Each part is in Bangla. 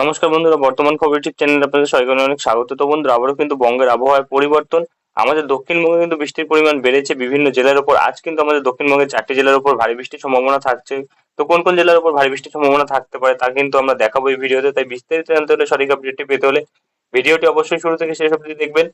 নমস্কার বন্ধুরা, বর্তমান খবর ইউটিউব চ্যানেলে আপনাদের সবাইকে অনেক স্বাগত। তো বন্ধুরা, আবারও কিন্তু বঙ্গের আবহাওয়ার পরিবর্তন। আমাদের দক্ষিণবঙ্গে কিন্তু বৃষ্টির পরিমাণ বেড়েছে বিভিন্ন জেলার উপর আজ কিন্তু আমাদের দক্ষিণবঙ্গের চারটি জেলার উপর ভারী বৃষ্টির সম্ভাবনা থাকছে। তো কোন কোন জেলার উপর ভারী বৃষ্টির সম্ভাবনা থাকতে পারে তা কিন্তু আমরা দেখাবো এই ভিডিওতে। তাই বিস্তারিত জানতে হলে সঠিক আপডেটটি পেতে হলে ভিডিওটি অবশ্যই শুরু থেকে শেষ অবধি দেখবেন।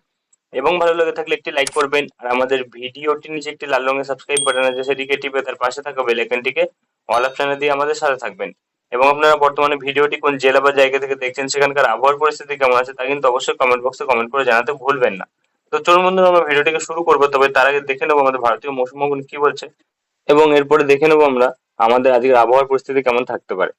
এবং ভালো লাগে থাকলে একটি লাইক করবেন। আর আমাদের ভিডিওটির নিচে একটি লাল রঙের সাবস্ক্রাইব বাটন আছে, সেটিকে টিপে তার পাশে থাকা বেল আইকনটিকে অল অপশনে দিয়ে আমাদের সাথে থাকবেন। এবং আপনারা বর্তমানে ভিডিওটি কোন জেলা বা জায়গা থেকে দেখছেন, সেখানকার আবহাওয়ার পরিস্থিতি কেমন আছে তা কিন্তু অবশ্যই কমেন্ট বক্সে কমেন্ট করে জানাতে ভুলবেন না। তো চলুন বন্ধুরা, আমরা ভিডিওটিকে শুরু করব। তবে তার আগে দেখে নেব আমাদের ভারতীয় মৌসুম ভবন কি বলছে। এবং এরপরে দেখে নেব আমরা আমাদের আজকের আবহাওয়ার পরিস্থিতি কেমন থাকতে পারে।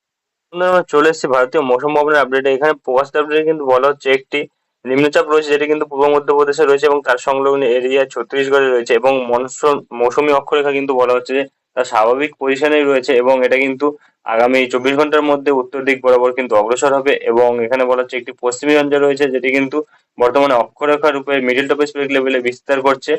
আমরা চলে এসেছি ভারতীয় মৌসুম ভবনের আপডেটে এখানে পোস্ট আপডেটে কিন্তু বলা হচ্ছে একটি নিম্নচাপ রয়েছে, যেটি কিন্তু পূর্ব মধ্যপ্রদেশে রয়েছে এবং তার সংলগ্ন এরিয়া ছত্তিশগড়ে রয়েছে এবং মনসুন মৌসুমী অক্ষরেখা কিন্তু বলা হচ্ছে যে তার স্বাভাবিক পজিশনেই রয়েছে এবং এটা কিন্তু আগামী চব্বিশ ঘণ্টার মধ্যে উত্তর দিক বরাবর কিন্তু অগ্রসর হবে এবং এখানে বলা হচ্ছে একটি পশ্চিমী অঞ্চল রয়েছে, যেটি কিন্তু বর্তমানে অক্ষরেখা রূপে মিডিল টপোস্ফিরিক লেভেলে বিস্তার করছে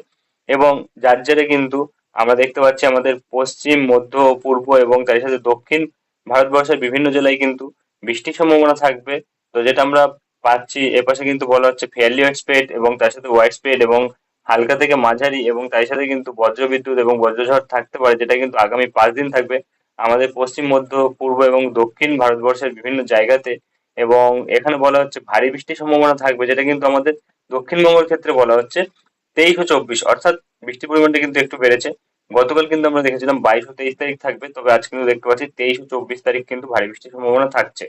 এবং যার জেরে কিন্তু আমরা দেখতে পাচ্ছি আমাদের পশ্চিম, মধ্য, পূর্ব এবং তার সাথে দক্ষিণ ভারতবর্ষের বিভিন্ন জেলায় কিন্তু বৃষ্টির সম্ভাবনা থাকবে। তো যেটা আমরা পাচ্ছি, এপাশে কিন্তু বলা হচ্ছে ফেয়ারলি হোয়াইট স্পেড এবং তার সাথে হোয়াইট স্পেড এবং হালকা থেকে মাঝারি এবং তাই সাথে কিন্তু বজ্রবিদ্যুৎ এবং বজ্রঝড় থাকতে পারে, যেটা কিন্তু আগামী পাঁচ দিন থাকবে। আমাদের পশ্চিম, মধ্য, পূর্ব এবং দক্ষিণ ভারতবর্ষের বিভিন্ন জায়গাতে এবং এখানে বলা হচ্ছে ভারী বৃষ্টির সম্ভাবনা থাকবে, যেটা কিন্তু আমাদের দক্ষিণবঙ্গের ক্ষেত্রে বলা হচ্ছে তেইশ ও চব্বিশ। অর্থাৎ বৃষ্টির পরিমাণটা কিন্তু একটু বেড়েছে। গতকাল কিন্তু আমরা দেখেছিলাম বাইশ ও তেইশ তারিখ থাকবে, তবে আজ কিন্তু দেখতে পাচ্ছি তেইশ ও চব্বিশ তারিখ কিন্তু ভারী বৃষ্টির সম্ভাবনা থাকছে।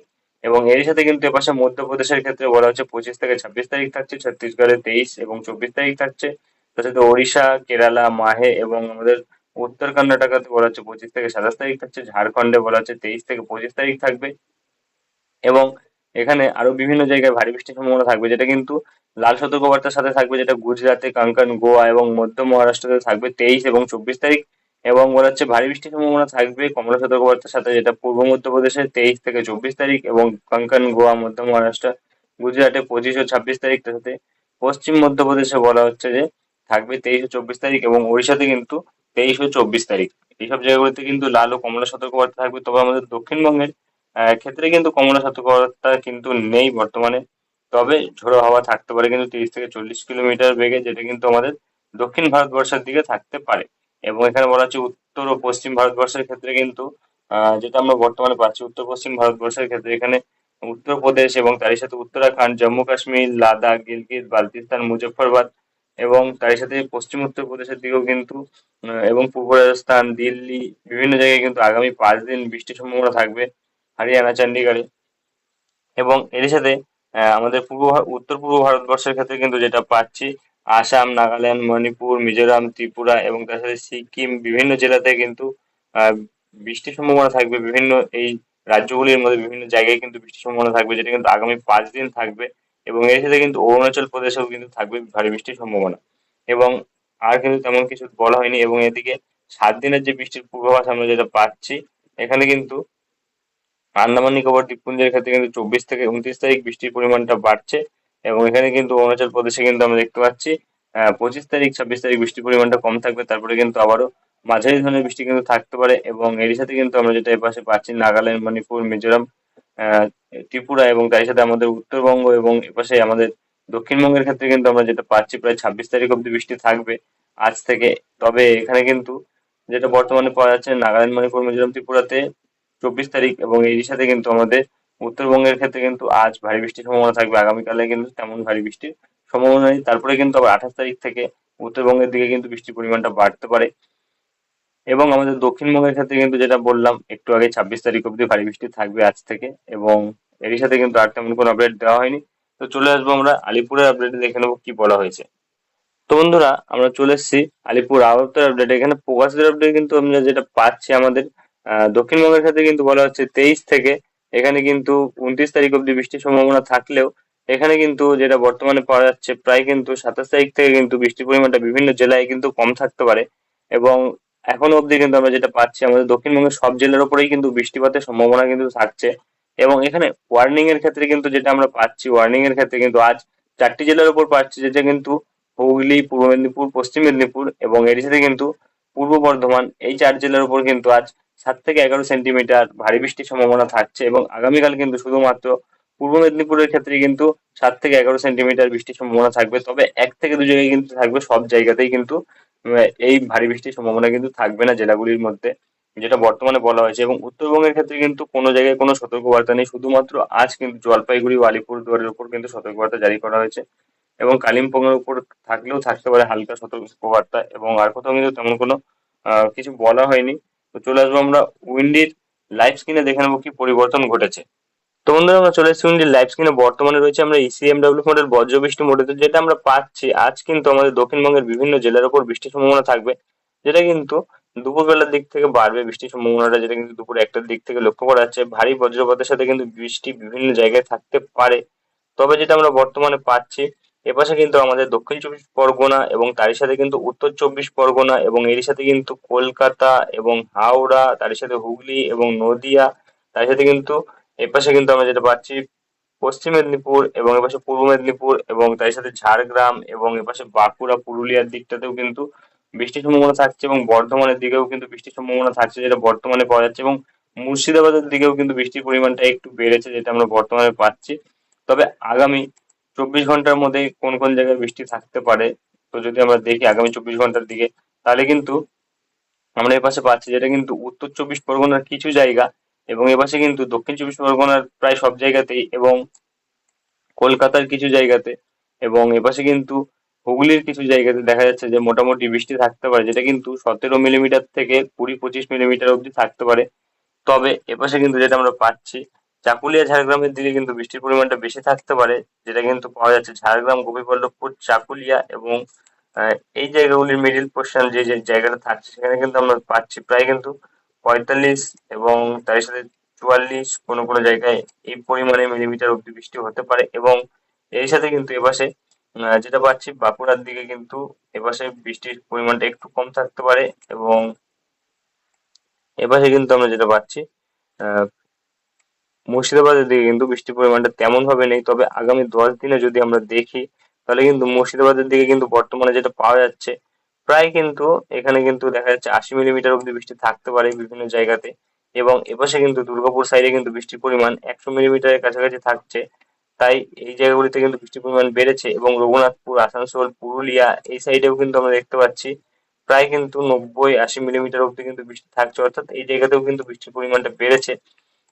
এবং এর সাথে কিন্তু এপাশে মধ্যপ্রদেশের ক্ষেত্রে বলা হচ্ছে পঁচিশ থেকে ছাব্বিশ তারিখ থাকছে, ছত্তিশগড়ে তেইশ এবং চব্বিশ তারিখ থাকছে। তার সাথে ওড়িশা, কেরালা, মাহে এবং আমাদের উত্তর কর্ণাটকাতে বলা হচ্ছে পঁচিশ থেকে সাতাশ তারিখ থাকছে, ঝাড়খণ্ডে বলা হচ্ছে তেইশ থেকে পঁচিশ তারিখ থাকবে। এবং এখানে আরও বিভিন্ন জায়গায় ভারী বৃষ্টির সম্ভাবনা থাকবে, যেটা কিন্তু লাল সতর্কবার্তার সাথে থাকবে, যেটা গুজরাটে, কাঙ্কান, গোয়া এবং মধ্য মহারাষ্ট্রতে থাকবে তেইশ এবং চব্বিশ তারিখ। এবং বলা হচ্ছে ভারী বৃষ্টির সম্ভাবনা থাকবে কমলা সতর্কবার্তার সাথে, যেটা পূর্ব মধ্যপ্রদেশে তেইশ থেকে চব্বিশ তারিখ এবং কঙ্কন, গোয়া, মধ্য মহারাষ্ট্র, গুজরাটে পঁচিশ ও ছাব্বিশ তারিখ সাথে। পশ্চিম মধ্যপ্রদেশে বলা হচ্ছে যে থাকবে তেইশ ও চব্বিশ তারিখ এবং ওড়িশাতে কিন্তু তেইশ ও চব্বিশ তারিখ। এইসব জায়গাগুলোতে কিন্তু লাল ও কমলা সতর্কবার্তা থাকবে। তবে আমাদের দক্ষিণবঙ্গের ক্ষেত্রে কিন্তু কমলা সতর্কবার্তা কিন্তু নেই বর্তমানে। তবে ঝোড়ো হাওয়া থাকতে পারে কিন্তু তিরিশ থেকে চল্লিশ কিলোমিটার বেগে, যেটা কিন্তু আমাদের দক্ষিণ ভারতবর্ষের দিকে থাকতে পারে। এবং এখানে বলা হচ্ছে উত্তর ও পশ্চিম ভারতবর্ষের ক্ষেত্রে কিন্তু যেটা আমরা বর্তমানে পাচ্ছি, উত্তর পশ্চিম ভারতবর্ষের ক্ষেত্রে এখানে উত্তরপ্রদেশ এবং তারই সাথে উত্তরাখণ্ড, জম্মু কাশ্মীর, লাদাখ, গিলগিত বালতিস্তান মুজফ্ফরবাদ এবং তারই সাথে পশ্চিম উত্তরপ্রদেশের দিকেও কিন্তু এবং পূর্ব রাজস্থান, দিল্লি বিভিন্ন জায়গায় কিন্তু আগামী পাঁচ দিন বৃষ্টির সম্ভাবনা থাকবে হরিয়ানা চণ্ডীগড়ে এবং এর সাথে আমাদের পূর্ব উত্তর পূর্ব ভারতবর্ষের ক্ষেত্রে কিন্তু যেটা পাচ্ছি আসাম, নাগাল্যান্ড, মণিপুর, মিজোরাম, ত্রিপুরা এবং তার সাথে সিকিম বিভিন্ন জেলাতে কিন্তু বৃষ্টির সম্ভাবনা থাকবে। বিভিন্ন এই রাজ্যগুলির মধ্যে বিভিন্ন জায়গায় কিন্তু বৃষ্টির সম্ভাবনা থাকবে, যেটা কিন্তু আগামী পাঁচ দিন থাকবে এবং এর সাথে কিন্তু অরুণাচল প্রদেশেও কিন্তু থাকবে ভারী বৃষ্টির সম্ভাবনা। এবং আর কিন্তু তেমন কিছু বলা হয়নি এবং এদিকে সাত দিনের যে বৃষ্টির পূর্বাভাস আমরা যেটা পাচ্ছি, এখানে কিন্তু আন্দামান নিকোবর দ্বীপপুঞ্জের ক্ষেত্রে কিন্তু চব্বিশ থেকে উনত্রিশ তারিখ বৃষ্টির পরিমাণটা বাড়ছে। এবং এখানে কিন্তু অরুণাচল প্রদেশে কিন্তু আমরা দেখতে পাচ্ছি পঁচিশ তারিখ, ছাব্বিশ তারিখ বৃষ্টির পরিমাণটা কম থাকবে, তারপরে কিন্তু আবারও মাঝারি ধরনের বৃষ্টি কিন্তু থাকতে পারে এবং এর সাথে কিন্তু আমরা যেটা এপাশে পাচ্ছি, নাগাল্যান্ড, মণিপুর, মিজোরাম ত্রিপুরা এবং তার সাথে আমাদের উত্তরবঙ্গ এবং এপাশে আমাদের দক্ষিণবঙ্গের ক্ষেত্রে কিন্তু আমরা যেটা পাচ্ছি প্রায় ছাব্বিশ তারিখ অব্দি বৃষ্টি থাকবে আজ থেকে। তবে এখানে কিন্তু যেটা বর্তমানে পাওয়া যাচ্ছে, নাগাল্যান্ড, মণিপুর, মিজোরাম, ত্রিপুরাতে চব্বিশ তারিখ এবং এর সাথে কিন্তু আমাদের উত্তরবঙ্গের ক্ষেত্রে কিন্তু আজ ভারী বৃষ্টির সম্ভাবনা থাকবে, আগামীকালে কিন্তু তেমন ভারী বৃষ্টির সম্ভাবনা নেই। তারপরে কিন্তু আবার আঠাশ তারিখ থেকে উত্তরবঙ্গের দিকে কিন্তু বৃষ্টির পরিমাণটা বাড়তে পারে। এবং আমাদের দক্ষিণবঙ্গের ক্ষেত্রে কিন্তু যেটা বললাম, একটু আগে ছাব্বিশ তারিখ অব্দি ভারী বৃষ্টি থাকবে আজ থেকে এবং এরই সাথে কিন্তু আর তেমন কোনো আপডেট দেওয়া হয়নি। তো চলে আসব আমরা আলিপুরের আপডেটে দেখে নেব কি বলা হয়েছে। তো বন্ধুরা, আমরা চলে এসেছি আলিপুর আবহাওয়ার আপডেট এখানে প্রকাশের আপডেট কিন্তু আমরা যেটা পাচ্ছি আমাদের, আহ, দক্ষিণবঙ্গের ক্ষেত্রে কিন্তু বলা হচ্ছে তেইশ থেকে এখানে কিন্তু উনত্রিশ তারিখ অব্দি বৃষ্টির সম্ভাবনা থাকলেও এখানে কিন্তু যেটা বর্তমানে পাওয়া যাচ্ছে প্রায় কিন্তু সাতাশ তারিখ থেকে কিন্তু বৃষ্টির পরিমাণটা বিভিন্ন জেলায় কিন্তু কম থাকতে পারে। এবং এখনও অবধি কিন্তু আমরা যেটা পাচ্ছি, আমাদের দক্ষিণবঙ্গের সব জেলার উপরেই কিন্তু বৃষ্টিপাতের সম্ভাবনা কিন্তু থাকছে। এবং এখানে ওয়ার্নিং এর ক্ষেত্রে কিন্তু যেটা আমরা পাচ্ছি ওয়ার্নিং এর ক্ষেত্রে কিন্তু আজ চারটি জেলার উপর পাচ্ছি, যেটা কিন্তু হুগলি, পূর্ব মেদিনীপুর, পশ্চিম মেদিনীপুর এবং এর সাথে কিন্তু পূর্ব বর্ধমান, এই চার জেলার উপর কিন্তু আজ সাত থেকে এগারো সেন্টিমিটার ভারী বৃষ্টির সম্ভাবনা থাকছে এবং আগামীকাল কিন্তু শুধুমাত্র পূর্ব মেদিনীপুরের ক্ষেত্রে কিন্তু সাত থেকে এগারো সেন্টিমিটার বৃষ্টির সম্ভাবনা থাকবে। তবে এক থেকে দু জায়গায় কিন্তু থাকবে, সব জায়গাতেই কিন্তু এই ভারী বৃষ্টির সম্ভাবনা কিন্তু থাকবে না জেলাগুলির মধ্যে, যেটা বর্তমানে বলা হয়েছে। এবং উত্তরবঙ্গের ক্ষেত্রে কিন্তু কোনো জায়গায় কোনো সতর্কবার্তা নেই। শুধুমাত্র আজ কিন্তু জলপাইগুড়ি ও আলিপুরদুয়ারের উপর কিন্তু সতর্কবার্তা জারি করা হয়েছে এবং কালিম্পংয়ের উপর থাকলেও থাকতে পারে হালকা সতর্কবার্তা এবং আর কোথাও কিন্তু তেমন কোনো কিছু বলা হয়নি। তো চলে আসব আমরা উইন্ডির লাইভ স্ক্রিনে দেখে নেব কি পরিবর্তন ঘটেছে। তো বন্ধুরা, আমরা চলে এসেছি উইন্ডির লাইভ স্ক্রিনে বর্তমানে রয়েছে আমরা E ইসিএমডব্লিউ মডেল বজ্রবৃষ্টি মডেল যেটা আমরা পাচ্ছি, আজ কিন্তু আমাদের দক্ষিণবঙ্গের বিভিন্ন জেলার উপর বৃষ্টির সম্ভাবনা থাকবে। যেটা কিন্তু দুপুরবেলার দিক থেকে বাড়বে বৃষ্টির সম্ভাবনাটা, যেটা কিন্তু দুপুর একটার দিক থেকে লক্ষ্য করা যাচ্ছে। ভারী বজ্রপাতের সাথে কিন্তু বৃষ্টি বিভিন্ন জায়গায় থাকতে পারে। তবে যেটা আমরা বর্তমানে পাচ্ছি এপাশে কিন্তু আমাদের দক্ষিণ চব্বিশ পরগনা এবং তারই সাথে কিন্তু উত্তর চব্বিশ পরগনা এবং এরই সাথে কিন্তু কলকাতা এবং হাওড়া, তারই সাথে হুগলি এবং নদিয়া তার সাথে কিন্তু এপাশে কিন্তু আমরা যেটা পাচ্ছি পশ্চিম মেদিনীপুর এবং এপাশে পূর্ব মেদিনীপুর এবং তার সাথে ঝাড়গ্রাম এবং এপাশে বাঁকুড়া, পুরুলিয়ার দিকটাতেও কিন্তু বৃষ্টির সম্ভাবনা থাকছে এবং বর্ধমানের দিকেও কিন্তু বৃষ্টির সম্ভাবনা থাকছে যেটা বর্তমানে পাওয়া যাচ্ছে এবং মুর্শিদাবাদের দিকেও কিন্তু বৃষ্টির পরিমাণটা একটু বেড়েছে যেটা আমরা বর্তমানে পাচ্ছি। তবে আগামী চব্বিশ ঘণ্টার মধ্যে কোন কোন জায়গায় বৃষ্টি থাকতে পারে? তো যদি আমরা দেখি আগামী চব্বিশ ঘণ্টার দিকে, তাহলে কিন্তু আমরা এপাশে পাচ্ছি যেটা কিন্তু উত্তর চব্বিশ পরগনার কিছু জায়গা এবং এপাশে কিন্তু দক্ষিণ চব্বিশ পরগনার প্রায় সব জায়গাতেই এবং কলকাতার কিছু জায়গাতে এবং এপাশে কিন্তু হুগলির কিছু জায়গাতে দেখা যাচ্ছে যে মোটামুটি বৃষ্টি থাকতে পারে, যেটা কিন্তু সতেরো মিলিমিটার থেকে কুড়ি পঁচিশ মিলিমিটার অবধি থাকতে পারে। তবে এপাশে কিন্তু যেটা আমরা পাচ্ছি চাকুলিয়া ঝাড়গ্রামের দিকে কিন্তু বৃষ্টির পরিমাণটা বেশি থাকতে পারে যেটা কিন্তু পাওয়া যাচ্ছে ঝাড়গ্রাম গোপীবল্লভপুর চাকুলিয়া এবং এই জায়গাগুলির মিডিল পোর্শন যে যে জায়গাটা থাকছে সেখানে কিন্তু আমরা পাচ্ছি প্রায় কিন্তু পঁয়তাল্লিশ এবং তার সাথে চুয়াল্লিশ কোনো কোনো জায়গায় এই পরিমাণে মিলিমিটার অব্দি বৃষ্টি হতে পারে এবং এর সাথে কিন্তু আহ, যেটা পাচ্ছি বাঁকুড়ার দিকে কিন্তু এপাশে বৃষ্টির পরিমাণটা একটু কম থাকতে পারে এবং এপাশে কিন্তু আমরা যেটা পাচ্ছি মুর্শিদাবাদের দিকে কিন্তু বৃষ্টির পরিমাণটা তেমন ভাবে নেই। তবে আগামী দশ দিনে যদি আমরা দেখি, তাহলে কিন্তু মুর্শিদাবাদের দিকে কিন্তু বর্তমানে যেটা পাওয়া যাচ্ছে, প্রায় কিন্তু এখানে কিন্তু দেখা যাচ্ছে আশি মিলিমিটার অব্দি বৃষ্টি থাকতে পারে বিভিন্ন জায়গাতে। এবং এপাশে কিন্তু দুর্গাপুর সাইডে কিন্তু বৃষ্টির পরিমাণ একশো মিলিমিটারের কাছাকাছি থাকছে। তাই এই জায়গাগুলিতে কিন্তু বৃষ্টির পরিমাণ বেড়েছে এবং রঘুনাথপুর, আসানসোল, পুরুলিয়া এই সাইডেও কিন্তু আমরা দেখতে পাচ্ছি, প্রায় কিন্তু নব্বই আশি মিলিমিটার অব্দি কিন্তু বৃষ্টি থাকছে। অর্থাৎ এই জায়গাতেও কিন্তু বৃষ্টির পরিমাণটা বেড়েছে।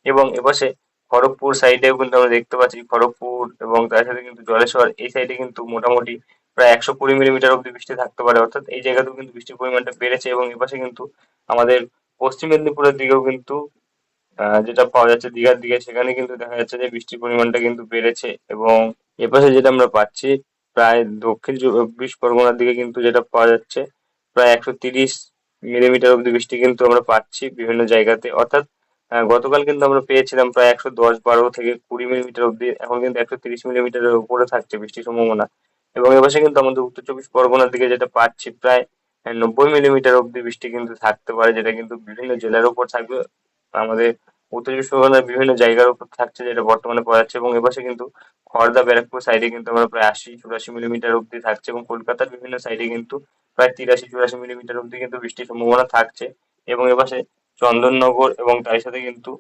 এবং এপাশে খড়গপুর সাইডেও কিন্তু আমরা দেখতে পাচ্ছি খড়গপুর এবং তার সাথে কিন্তু জলেশ্বর, এই সাইডে কিন্তু মোটামুটি প্রায় একশো কুড়ি মিলিমিটার অব্দি বৃষ্টি থাকতে পারে। অর্থাৎ এই জায়গাতেও কিন্তু বৃষ্টির পরিমাণটা বেড়েছে এবং এপাশে কিন্তু আমাদের পশ্চিম মেদিনীপুরের দিকেও কিন্তু যেটা পাওয়া যাচ্ছে দীঘার দিকে, সেখানে কিন্তু দেখা যাচ্ছে যে বৃষ্টির পরিমাণটা কিন্তু বেড়েছে এবং এপাশে যেটা আমরা পাচ্ছি প্রায় দক্ষিণ চব্বিশ পরগনার দিকে কিন্তু যেটা পাওয়া যাচ্ছে, প্রায় একশো তিরিশ মিলিমিটার অব্দি বৃষ্টি কিন্তু আমরা পাচ্ছি বিভিন্ন জায়গাতে। অর্থাৎ গতকাল কিন্তু আমরা পেয়েছিলাম প্রায় একশো দশ বারো থেকে কুড়ি মিলিমিটার অব্দি এখন কিন্তু একশো তিরিশ মিলিমিটারের উপরে থাকছে বৃষ্টির সম্ভাবনা। এবং এপাশে কিন্তু আমাদের উত্তর চব্বিশ পরগনার দিকে যেটা পাচ্ছি, প্রায় নব্বই মিলিমিটার অব্দি বৃষ্টি কিন্তু থাকতে পারে, যেটা কিন্তু বিভিন্ন জেলার উপর থাকবে। আমাদের উত্তর চব্বিশ পরগনার বিভিন্ন জায়গার উপর থাকছে, যেটা বর্তমানে পাওয়া যাচ্ছে এবং এপাশে কিন্তু খড়দা ব্যারাকপুর সাইডে কিন্তু আমরা প্রায় আশি চুরাশি মিলিমিটার অব্দি থাকছে। এবং কলকাতার বিভিন্ন সাইডে কিন্তু প্রায় তিরাশি চুরাশি মিলিমিটার অব্দি কিন্তু বৃষ্টির সম্ভাবনা থাকছে। এবং এপাশে চন্দননগর এবং তার সাথে কিন্তু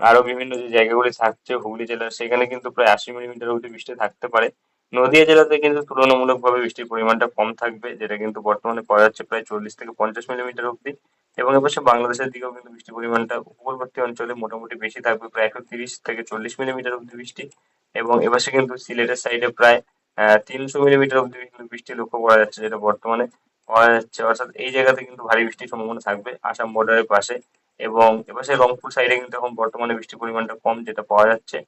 আরও বিভিন্ন যে জায়গাগুলি থাকছে, হুগলি জেলার সেখানে কিন্তু প্রায় আশি মিলিমিটার অব্দি বৃষ্টি থাকতে পারে। নদিয়া জেলাতে কিন্তু তুলনামূলকভাবে বৃষ্টির পরিমাণটা কম থাকবে, যেটা কিন্তু বর্তমানে পাওয়া যাচ্ছে প্রায় চল্লিশ থেকে পঞ্চাশ মিলিমিটার অব্দি এবং এপাশে বাংলাদেশের দিকেও কিন্তু বৃষ্টির পরিমাণটা উপকূলবর্তী অঞ্চলে মোটামুটি বেশি থাকবে, প্রায় একশো তিরিশ থেকে চল্লিশ মিলিমিটার অব্দি বৃষ্টি। এবং এপাশে কিন্তু সিলেটের সাইডে প্রায় তিনশো মিলিমিটার কিন্তু বৃষ্টি লক্ষ্য করা যাচ্ছে, যেটা বর্তমানে যাচ্ছে। অর্থাৎ এই জায়গাতে কিন্তু ভারী বৃষ্টির সম্ভাবনা থাকবে আসাম বর্ডারের পাশে এবং এপাশে রংপুর সাইডে কিন্তু এখন বর্তমানে বৃষ্টির পরিমাণটা কম যেটা পাওয়া যাচ্ছে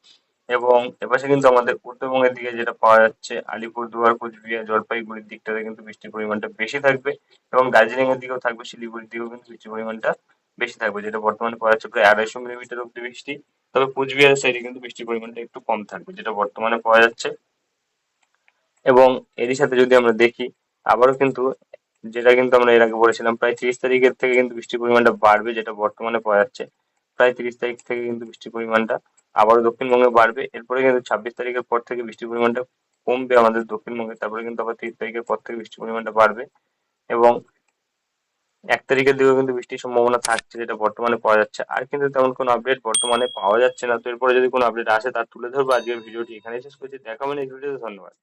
এবং এপাশে কিন্তু আমাদের উত্তরবঙ্গের দিকে যেটা পাওয়া যাচ্ছে আলিপুরদুয়ার, কোচবিহার, জলপাইগুড়ির দিকটাতে কিন্তু বৃষ্টির পরিমাণটা বেশি থাকবে এবং দার্জিলিং এর দিকেও থাকবে, শিলিগুড়ির দিকেও কিন্তু বৃষ্টির পরিমাণটা বেশি থাকবে যেটা বর্তমানে পাওয়া যাচ্ছে প্রায় আড়াইশো মিলিমিটার অব্দি বৃষ্টি। তবে কুচবিহার সাইডে কিন্তু বৃষ্টির পরিমাণটা একটু কম থাকবে যেটা বর্তমানে পাওয়া যাচ্ছে। এবং এরই সাথে যদি আমরা দেখি, আবারও কিন্তু যেটা কিন্তু আমরা এর আগে বলেছিলাম, প্রায় তিরিশ তারিখের থেকে কিন্তু বৃষ্টির পরিমাণটা বাড়বে, যেটা বর্তমানে পাওয়া যাচ্ছে। প্রায় তিরিশ তারিখ থেকে কিন্তু বৃষ্টির পরিমাণটা আবারও দক্ষিণবঙ্গে বাড়বে। এরপরে কিন্তু ছাব্বিশ তারিখের পর থেকে বৃষ্টির পরিমাণটা কমবে আমাদের দক্ষিণবঙ্গে। তারপরে কিন্তু আবার তিরিশ তারিখের পর থেকে বৃষ্টির পরিমাণটা বাড়বে। এবং এক তারিখের দিকেও কিন্তু বৃষ্টির সম্ভাবনা থাকছে, যেটা বর্তমানে পাওয়া যাচ্ছে। আর কিন্তু তেমন কোনো আপডেট বর্তমানে পাওয়া যাচ্ছে না। তো এরপরে যদি কোনো আপডেট আসে, তার তুলে ধরবো। আজকের ভিডিওটি এখানে শেষ করছি। দেখা মানে নেক্সট ভিডিওতে ধন্যবাদ।